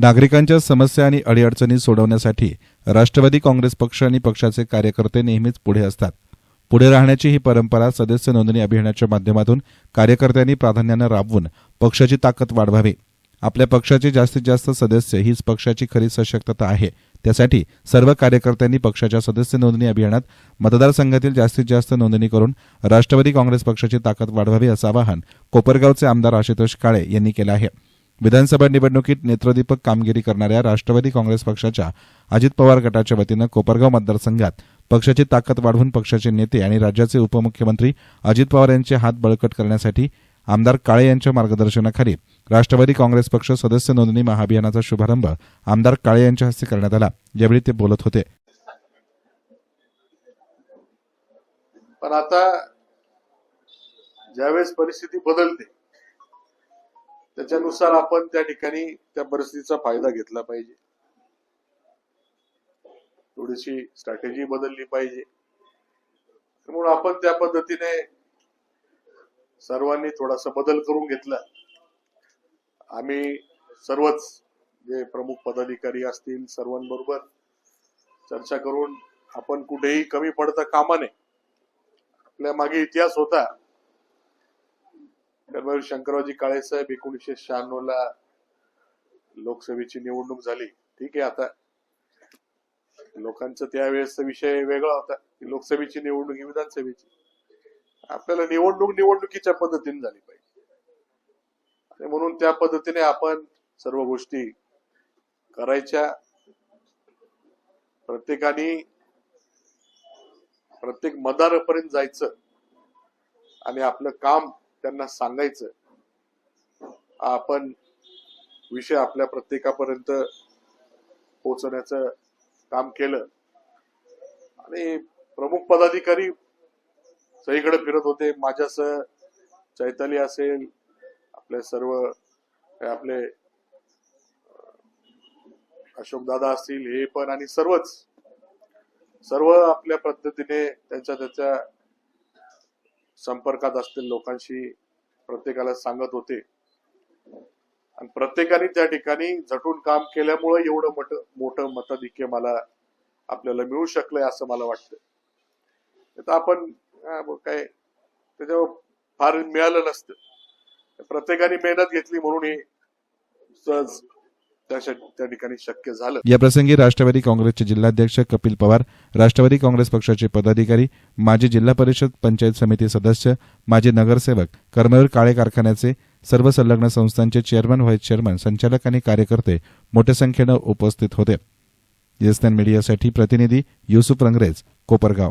नागरिकांच्या समस्या आणि अडीअडचणी सोडवण्यासाठी राष्ट्रवादी काँग्रेस पक्ष आणि पक्षाचे कार्यकर्ते नेहमीच पुढे असतात. पुढे राहण्याची ही परंपरा सदस्य नोंदणी अभियानाच्या माध्यमातून कार्यकर्त्यांनी प्राधान्यानं राबवून पक्षाची ताकद वाढवावी. आपल्या पक्षाचे जास्तीत जास्त सदस्य हीच पक्षाची खरी सशक्तता आहे. त्यासाठी सर्व कार्यकर्त्यांनी पक्षाच्या सदस्य नोंदणी अभियानात मतदारसंघातील जास्तीत जास्त नोंदणी करून राष्ट्रवादी काँग्रेस पक्षाची ताकद वाढवावी असं आवाहन कोपरगावचे आमदार आशुतोष काळे यांनी केलं आहे. विधानसभा निवडणुकीत नेत्रदीपक कामगिरी करणाऱ्या राष्ट्रवादी काँग्रेस पक्षाच्या अजित पवार गटाच्या वतीनं कोपरगाव मतदारसंघात पक्षाची ताकद वाढवून पक्षाचे नेते आणि राज्याचे उपमुख्यमंत्री अजित पवार यांचे हात बळकट करण्यासाठी आमदार काळे यांच्या मार्गदर्शनाखाली राष्ट्रवादी काँग्रेस पक्ष सदस्य नोंदणी महाअभियानाचा शुभारंभ आमदार काळे यांच्या हस्ते करण्यात आला. यावेळी ते बोलत होते. पण आता ज्यावेळेस परिस्थिती बदलते त्याच्यानुसार आपण त्या ठिकाणी त्या परिस्थितीचा फायदा घेतला पाहिजे. थोडीशी स्ट्रॅटेजी बदलली पाहिजे. म्हणून आपण त्या पद्धतीने सर्वांनी थोडासा बदल करून घेतला. आम्ही सर्वच जे प्रमुख पदाधिकारी असतील सर्वांबरोबर चर्चा करून आपण कुठेही कमी पडता कामा नये. आपल्या मागे इतिहास होता. कर्मवीर शंकररावजी काळे साहेब एकोणीसशे शहाण्णव ला लोकसभेची निवडणूक झाली. ठीक आहे आता लोकांचा त्यावेळेसचा विषय वेगळा होता. की लोकसभेची निवडणूक ही विधानसभेची. आपल्याला निवडणूक निवडणुकीच्या पद्धतीने झाली पाहिजे. आणि म्हणून त्या पद्धतीने आपण सर्व गोष्टी करायच्या. प्रत्येकाने प्रत्येक मदारापर्यंत जायचं आणि आपलं काम त्यांना सांगायचं. आपण विषय आपल्या प्रत्येकापर्यंत पोहोचवण्याचं काम केलं. आणि प्रमुख पदाधिकारी सगळीकडे फिरत होते. माझ्यासह चैताली असेल आपले सर्व आपले अशोक दादा असतील हे पण आणि सर्वच सर्व आपल्या पद्धतीने त्यांच्या त्याच्या संपर्कात असतील लोकांशी प्रत्येकाला सांगत होते. आणि प्रत्येकाने त्या ठिकाणी झटून काम केल्यामुळे एवढं मोठ मोठं मताधिक्य मला आपल्याला मिळू शकलंय असं मला वाटतं तर आपण काय त्याच्यावर फार मिळालं नसतं. प्रत्येकाने मेहनत घेतली म्हणून हे सहज त्या ठिकाणी शक्य झालं. या प्रसंगी राष्ट्रवादी काँग्रेसचे जिल्हाध्यक्ष कपिल पवार राष्ट्रवादी काँग्रेस पक्षाचे पदाधिकारी माजी जिल्हा परिषद पंचायत समिती सदस्य माजी नगरसेवक कर्मवीर काळे कारखान्याचे सर्व संलग्न संस्थांचे चेअरमन व्हाईस चेअरमन संचालक आणि कार्यकर्ते मोठ्या संख्येनं उपस्थित होते. एसएन मीडियासाठी प्रतिनिधी युसुफ रंगरेज कोपरगाव.